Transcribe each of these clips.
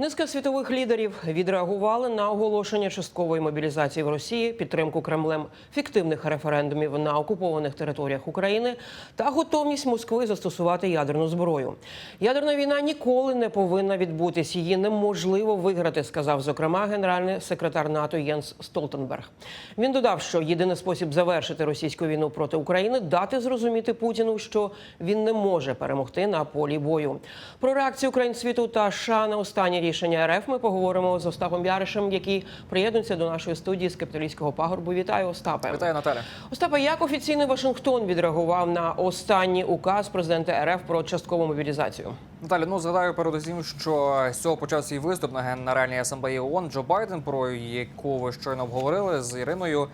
Низка світових лідерів відреагували на оголошення часткової мобілізації в Росії, підтримку Кремлем фіктивних референдумів на окупованих територіях України та готовність Москви застосувати ядерну зброю. Ядерна війна ніколи не повинна відбутись. Її неможливо виграти, сказав зокрема генеральний секретар НАТО Єнс Столтенберг. Він додав, що єдиний спосіб завершити російську війну проти України дати зрозуміти Путіну, що він не може перемогти на полі бою. Про реакцію країн світу та США на останнє рішення РФ ми поговоримо з Остапом Яришем, який приєднується до нашої студії з капіталійського пагорбу. Вітаю, Остапе. Вітаю, Наталя. Остапе, як офіційний Вашингтон відреагував на останній указ президента РФ про часткову мобілізацію? Наталя, ну згадаю передусім, що з цього почав свій виступ на Генеральній асамблеї ООН Джо Байден, про яку ви щойно обговорили з Іриною.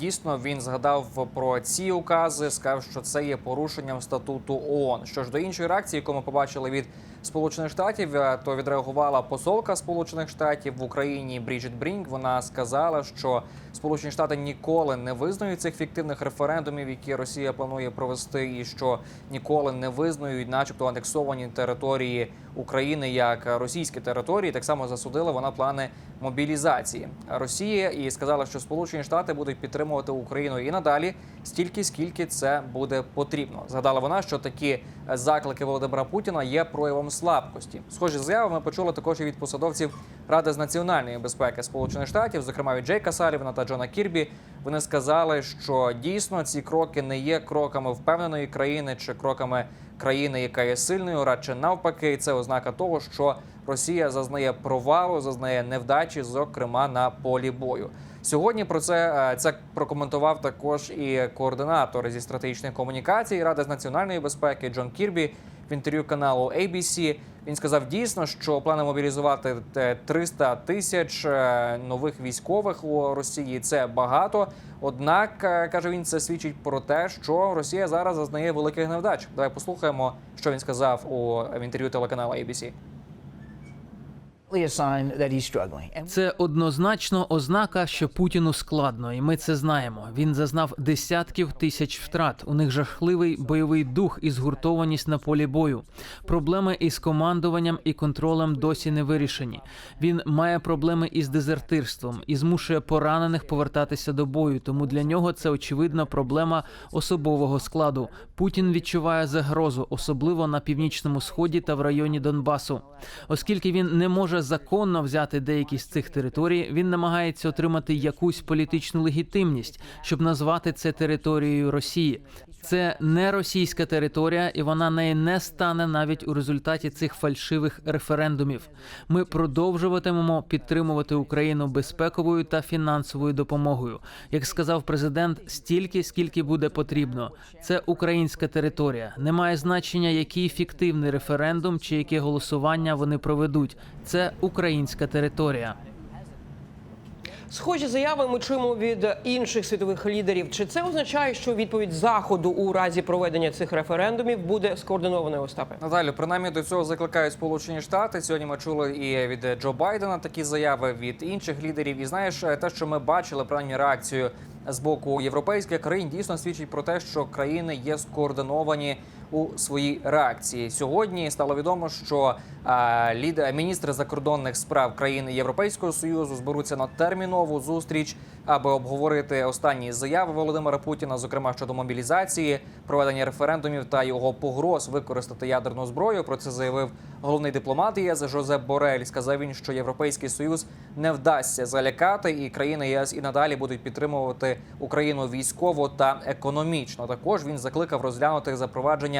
Дійсно, він згадав про ці укази, сказав, що це є порушенням статуту ООН. Що ж до іншої реакції, яку ми побачили від Сполучених Штатів, е, то відреагувала посолка Сполучених Штатів в Україні Бріджит Брінк. Вона сказала, що Сполучені Штати ніколи не визнають цих фіктивних референдумів, які Росія планує провести, і що ніколи не визнають, начебто, анексовані території України як російські території. Так само засудила вона плани мобілізації Росії і сказала, що Сполучені Штати будуть підтримувати Україну і надалі стільки, скільки це буде потрібно. Згадала вона, що такі заклики Володимира Путіна є проявом слабкості. Схожі заяви ми почули також і від посадовців Ради з національної безпеки Сполучених Штатів, зокрема від Джейка Салівана та Джона Кірбі. Вони сказали, що дійсно ці кроки не є кроками впевненої країни чи кроками країни, яка є сильною, радше навпаки, це ознака того, що Росія зазнає провалу, зазнає невдачі, зокрема на полі бою. Сьогодні про це е, це прокоментував також і координатор зі стратегічних комунікацій Ради з національної безпеки Джон Кірбі в інтерв'ю каналу ABC. Він сказав дійсно, що плани мобілізувати е, 300 тисяч е, нових військових у Росії це багато. Однак е, каже він, це свідчить про те, що Росія зараз зазнає великих невдач. Давай послухаємо, що він сказав у в інтерв'ю телеканалу ABC. Це однозначно ознака, що Путіну складно, і ми це знаємо. Він зазнав десятків тисяч втрат. У них жахливий бойовий дух і згуртованість на полі бою. Проблеми із командуванням і контролем досі не вирішені. Він має проблеми із дезертирством і змушує поранених повертатися до бою. Тому для нього це очевидно проблема особового складу. Путін відчуває загрозу, особливо на північному сході та в районі Донбасу. Оскільки він не може законно взяти деякі з цих територій, він намагається отримати якусь політичну легітимність, щоб назвати це територією Росії. Це не російська територія, і вона неї не стане навіть у результаті цих фальшивих референдумів. Ми продовжуватимемо підтримувати Україну безпековою та фінансовою допомогою. Як сказав президент, стільки скільки буде потрібно. Це українська територія. Немає значення, який фіктивний референдум чи яке голосування вони проведуть. Це українська територія. Схожі заяви ми чуємо від інших світових лідерів. Чи це означає, що відповідь заходу у разі проведення цих референдумів буде скоординованою Остапе? Наталю, принаймні до цього закликають Сполучені Штати. Сьогодні ми чули і від Джо Байдена такі заяви від інших лідерів. І знаєш, те, що ми бачили, принаймні реакцію з боку європейських країн, дійсно свідчить про те, що країни є скоординовані у своїй реакції. Сьогодні стало відомо, що лідер міністри закордонних справ країн Європейського союзу зберуться на термінову зустріч, аби обговорити останні заяви Володимира Путіна, зокрема щодо мобілізації, проведення референдумів та його погроз використати ядерну зброю. Про це заявив головний дипломат ЄС Жозеп Борель. Сказав він, що Європейський союз не вдасться залякати, і країни ЄС і надалі будуть підтримувати Україну військово та економічно. Також він закликав розглянути запровадження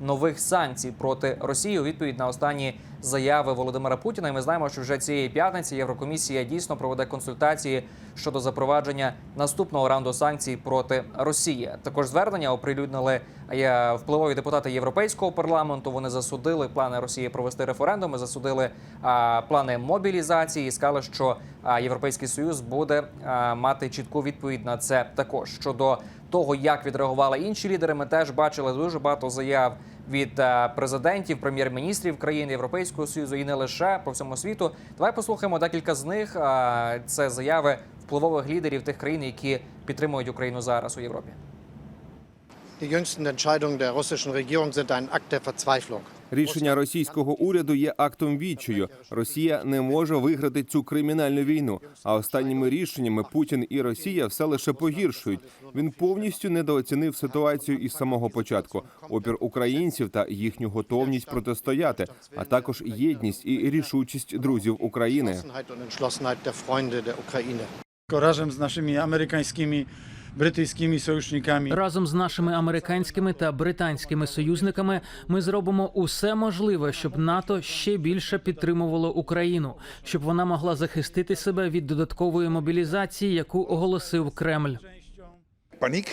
нових санкцій проти Росії у відповідь на останні заяви Володимира Путіна. І ми знаємо, що вже цієї п'ятниці Єврокомісія дійсно проведе консультації щодо запровадження наступного раунду санкцій проти Росії. Також звернення оприлюднили е, впливові депутати Європейського парламенту. Вони засудили плани Росії провести референдуми, засудили а, плани мобілізації. і Сказали, що а, Європейський союз буде а, мати чітку відповідь на це. Також щодо того, як відреагували інші лідери, ми теж бачили дуже багато заяв від е, президентів, прем'єр-міністрів країн Європейського союзу і не лише по всьому світу. Давай послухаємо декілька з них. Е, Це заяви впливових лідерів тих країн, які підтримують Україну зараз у Європі. Die jüngsten Entscheidungen der russischen Regierung sind ein Akt der Verzweiflung. Рішення російського уряду є актом відчаю. Росія не може виграти цю кримінальну війну. А останніми рішеннями Путін і Росія все лише погіршують. Він повністю недооцінив ситуацію із самого початку. Опір українців та їхню готовність протистояти, а також єдність і рішучість друзів України. Разом з нашими американськими, братійськими союзниками Разом з нашими американськими та британськими союзниками ми зробимо усе можливе, щоб НАТО ще більше підтримувало Україну, щоб вона могла захистити себе від додаткової мобілізації, яку оголосив Кремль. paniek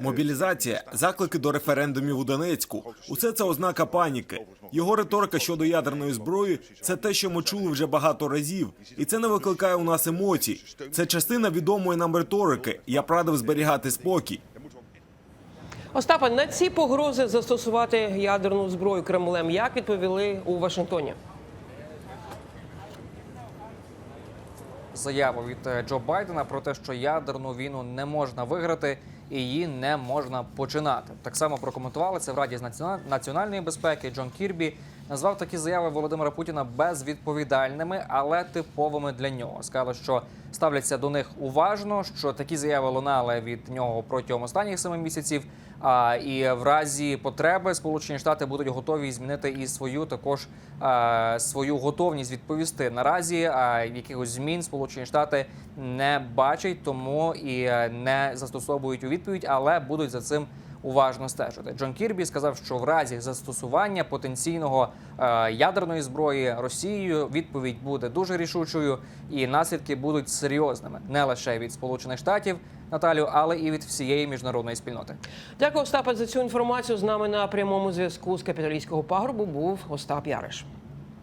Мобілізація, заклики до референдумів у Донецьку усе це ознака паніки. Його риторика щодо ядерної зброї це те, що ми чули вже багато разів, і це не викликає у нас емоцій. Це частина відомої нам риторики. Я б радив зберігати спокій. Остапа, на ці погрози застосувати ядерну зброю Кремлем як відповіли у Вашингтоні? Заяву від е, Джо Байдена про те, що ядерну війну не можна виграти і її не можна починати. Так само прокоментували це в Раді з націона- національної безпеки. Джон Кірбі назвав такі заяви Володимира Путіна безвідповідальними, але типовими для нього. Сказали, що ставляться до них уважно, що такі заяви лунали від нього протягом останніх семи місяців. А і в разі потреби Сполучені Штати будуть готові змінити і свою також свою готовність відповісти. Наразі якихось змін Сполучені Штати не бачать, тому і е, не застосовують у відповідь, але будуть за цим уважно стежити. Джон Кірбі сказав, що в разі застосування потенційного е, ядерної зброї Росією відповідь буде дуже рішучою, і наслідки будуть серйозними не лише від Сполучених Штатів, Наталю, але і від всієї міжнародної спільноти. Дякую, Остапе, за цю інформацію. З нами на прямому зв'язку з капіталійського пагорбу був Остап Яриш.